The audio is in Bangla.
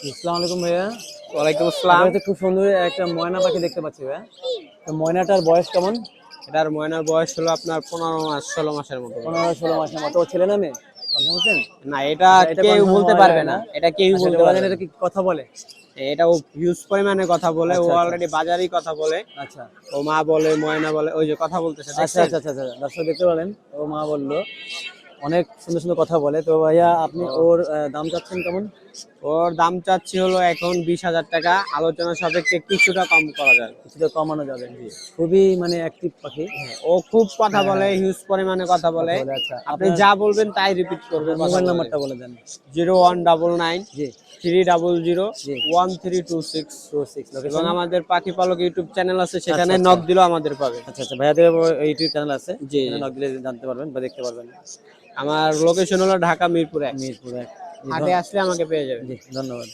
আসসালামু আলাইকুম ভাইয়া। ওয়ালাইকুম আসসালাম। আপনার খুব সুন্দর একটা ময়না পাখি দেখতে পাচ্ছি ভাইয়া। তো ময়নাটার বয়স কেমন? এটার ময়নার বয়স হলো আপনার পনেরো মাস ষোলো মাসের মতো। পনেরো ষোলো মাসের মতো। ও ছেলে না মেয়ে? না এটা এটা কেউ বলতে পারবে না? এটা কেউ আচ্ছা, বলতে পারবে না। এটা কি কথা বলে? এটা ও হিউজ পরিমাণে কথা বলে। ও আচ্ছা, আচ্ছা। অলরেডি বাজারই কথা বলে। আচ্ছা। ও মা বলে ময়না বলে ওই যে কথা বলতেছে আচ্ছা আচ্ছা আচ্ছা আচ্ছা। দর্শক দেখতে পেলেন? ও মা বলল অনেক সুন্দর সুন্দর কথা বলে। তো ভাইয়া আপনি ওর দাম চাচ্ছেন কেমন? ওর দাম চাচ্ছি হলো এখন বিশ হাজার টাকা। আলোচনা সাপেক্ষে কিছুটা কম করা যাবে। কিছুটা কমানো যাবে খুবই মানে অ্যাক্টিভ পাখি। ও খুব কথা বলে হিউজ পরিমাণে কথা বলে। আচ্ছা। আপনি যা বলবেন তাই রিপিট করবে মোবাইল নাম্বারটা বলে দেন। জিরো ওয়ান ডাবল নাইন জি। Three double zero one three two six. Two six এবং আমাদের পাখি পালক ইউটিউব চ্যানেল আছে সেখানে আচ্ছা। নক দিলেও আমাদের পাবে। আচ্ছা আচ্ছা। ভাইয়াদের ইউটিউব চ্যানেল আছে। সেখানে জি। নক দিলে জানতে পারবেন বা দেখতে পারবেন। আমার লোকেশন হলো ঢাকা মিরপুর এক। মিরপুর এক। হাটে আসলে আমাকে পেয়ে যাবে। ধন্যবাদ।